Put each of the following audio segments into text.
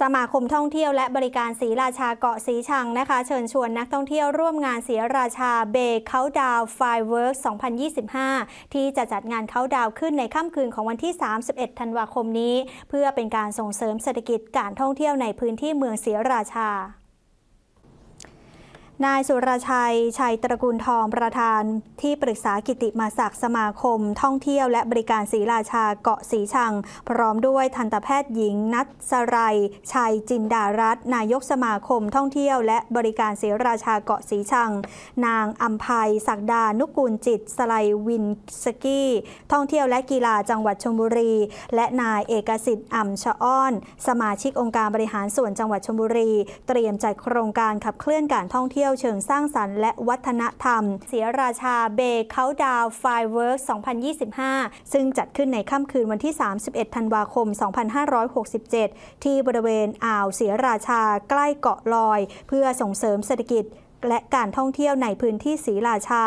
สมาคมท่องเที่ยวและบริการศรีราชาเกาะสีชังนะคะ เชิญชวนนักท่องเที่ยวร่วมงานศรีราชาเบย์เคาดาวไฟเวิร์ก2025 ที่จะจัดงานเขาดาวขึ้นในค่ำคืนของวันที่ 31 ธันวาคมนี้ เพื่อเป็นการส่งเสริมเศรษฐกิจการท่องเที่ยวในพื้นที่เมืองศรีราชา นายสุรชัย ชัยตระกูลทองประธานที่ปรึกษากิติมาศักสมาคม ท่องเที่ยวและบริการศรีราชาเกาะสีชัง พร้อมด้วยทันตแพทย์หญิง นัทสรัยชัยจินดารัตน์นายกสมาคม ท่องเที่ยวและบริการศรีราชาเกาะสีชัง นางอัมภัยศักดานุกูลจิต สไลวินสกี้ ท่องเที่ยวและกีฬาจังหวัดชลบุรี และนายเอกสิทธิ์อ่ำชะอ้อน สมาชิกองค์การบริหารส่วนจังหวัดชลบุรี เตรียมจัดโครงการขับเคลื่อนการท่องเที่ยวเชิงสร้างสรรค์และวัฒนธรรม เสียราชาเบเคาดาวไฟเวิร์ก2025 ซึ่งจัดขึ้นในค่ำคืนวันที่ 31 ธันวาคม 2567 ที่บริเวณอ่าวเสียราชาใกล้เกาะลอย เพื่อส่งเสริมเศรษฐกิจและการท่องเที่ยวในพื้นที่ศรีราชา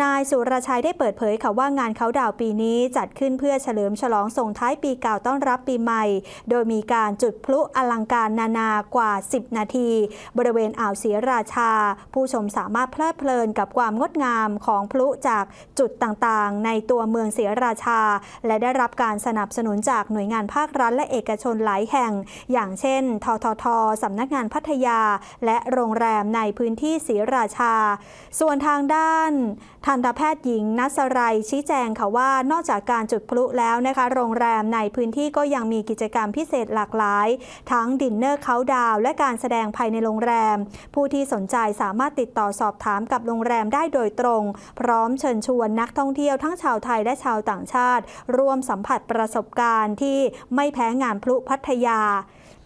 นายสุรชัยได้เปิดเผยค่ะว่างานเขาดาวปีนี้จัดขึ้นเพื่อเฉลิมฉลองส่งท้ายปีเก่าต้อนรับปีใหม่ โดยมีการจุดพลุอลังการนานากว่า 10 นาที บริเวณอ่าวศรีราชา ผู้ชมสามารถเพลิดเพลินกับความงดงามของพลุจากจุดต่างๆ ในตัวเมืองศรีราชา และได้รับการสนับสนุนจากหน่วยงานภาครัฐและเอกชนหลายแห่ง อย่างเช่น ทททสำนักงานพัทยา และโรงแรมในพื้นที่ศรีราชา ส่วนทางด้านทันตแพทย์หญิงนัสรัยชี้แจงค่ะว่านอกจากการจุดพลุแล้วนะคะ โรงแรมในพื้นที่ก็ยังมีกิจกรรมพิเศษหลากหลาย ทั้งดินเนอร์เขาดาวและการแสดงภายในโรงแรม ผู้ที่สนใจสามารถติดต่อสอบถามกับโรงแรมได้โดยตรง พร้อมเชิญชวนนักท่องเที่ยวทั้งชาวไทยและชาวต่างชาติ ร่วมสัมผัสประสบการณ์ที่ไม่แพ้งานพลุพัทยา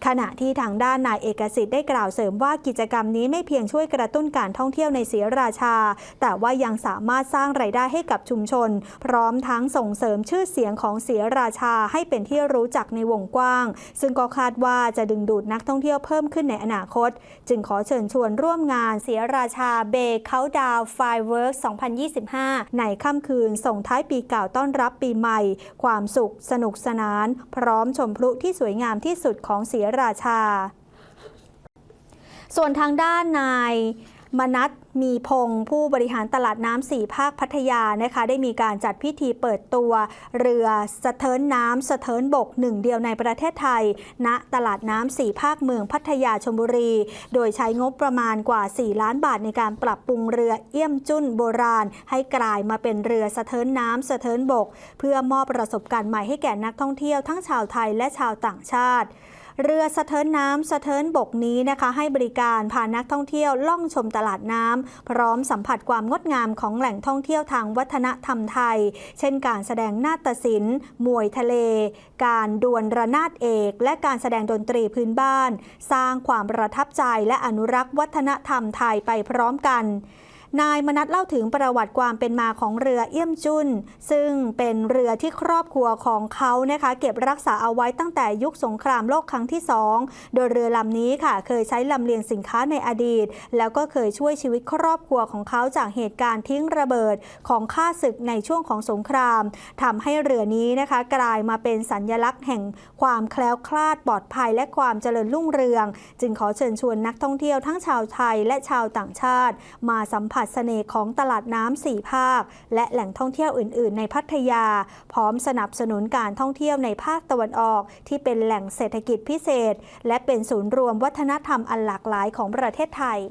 ขณะที่ทางด้านนายเอกสิทธิ์ได้กล่าวเสริมว่ากิจกรรมนี้ไม่เพียงช่วยกระตุ้นการท่องเที่ยวในศรีราชา แต่ว่ายังสามารถสร้างไรายได้ให้กับชุมชน พร้อมทั้งส่งเสริมชื่อเสียงของศรีราชาให้เป็นที่รู้จักในวงกว้าง ซึ่งก็คาดว่าจะดึงดูดนักท่องเที่ยวเพิ่มขึ้นในอนาคต จึงขอเชิญชวนร่วมงานศรีราชาเบย์เขาดาวไฟเวิร์ก2025 ในค่ำคืนส่งท้ายปีเก่าต้อนรับปีใหม่ ความสุขสนุกสนาน พร้อมชมพลุที่สวยงามที่สุดของศรีราชา ส่วนทางด้านนายมนัทมีพงศ์ผู้บริหารตลาดน้ำสี่ภาคพัทยานะคะได้มีการจัดพิธีเปิดตัวเรือสะเทินน้ำสะเทินบกหนึ่งเดียวในประเทศไทย ณตลาดน้ำสี่ภาคเมืองพัทยาชลบุรี โดยใช้งบประมาณกว่า 4 ล้านบาทในการปรับปรุงเรือเอี่ยมจุ้นโบราณ ให้กลายมาเป็นเรือสะเทินน้ำสะเทินบก เพื่อมอบประสบการณ์ใหม่ให้แก่นักท่องเที่ยวทั้งชาวไทยและชาวต่างชาติ เรือสะเทินน้ำสะเทินบกนี้นะคะ ให้บริการพานักท่องเที่ยวล่องชมตลาดน้ำพร้อมสัมผัสความงดงามของแหล่งท่องเที่ยวทางวัฒนธรรมไทย เช่นการแสดงนาฏศิลป์มวยทะเล การดวลระนาดเอก และการแสดงดนตรีพื้นบ้าน สร้างความประทับใจและอนุรักษ์วัฒนธรรมไทยไปพร้อมกัน นายมนัทเล่าถึงประวัติความเป็นมาของเรือเอี่ยมจุนซึ่งเป็นเรือที่ครอบครัวของเขานะคะเก็บรักษาเอาไว้ตั้งแต่ยุคสงครามโลกครั้งที่สองโดยเรือลำนี้ค่ะ เคยใช้ลำเลียงสินค้าในอดีต แล้วก็เคยช่วยชีวิตครอบครัวของเขาจากเหตุการณ์ทิ้งระเบิดของข้าศึกในช่วงของสงครามทำให้เรือนี้นะคะ กลายมาเป็นสัญญลักษณ์แห่งความแคล้วคลาดปลอดภัยและความเจริญรุ่งเรือง จึงขอเชิญชวนนักท่องเที่ยวทั้งชาวไทยและชาวต่างชาติ มาสัมผัสเสน่ห์ของตลาดน้ำสี่ภาค และแหล่งท่องเที่ยวอื่น ๆ ในพัทยา พร้อมสนับสนุนการท่องเที่ยวในภาคตะวันออก ที่เป็นแหล่งเศรษฐกิจพิเศษ และเป็นศูนย์รวมวัฒนธรรมอันหลากหลายของประเทศไทย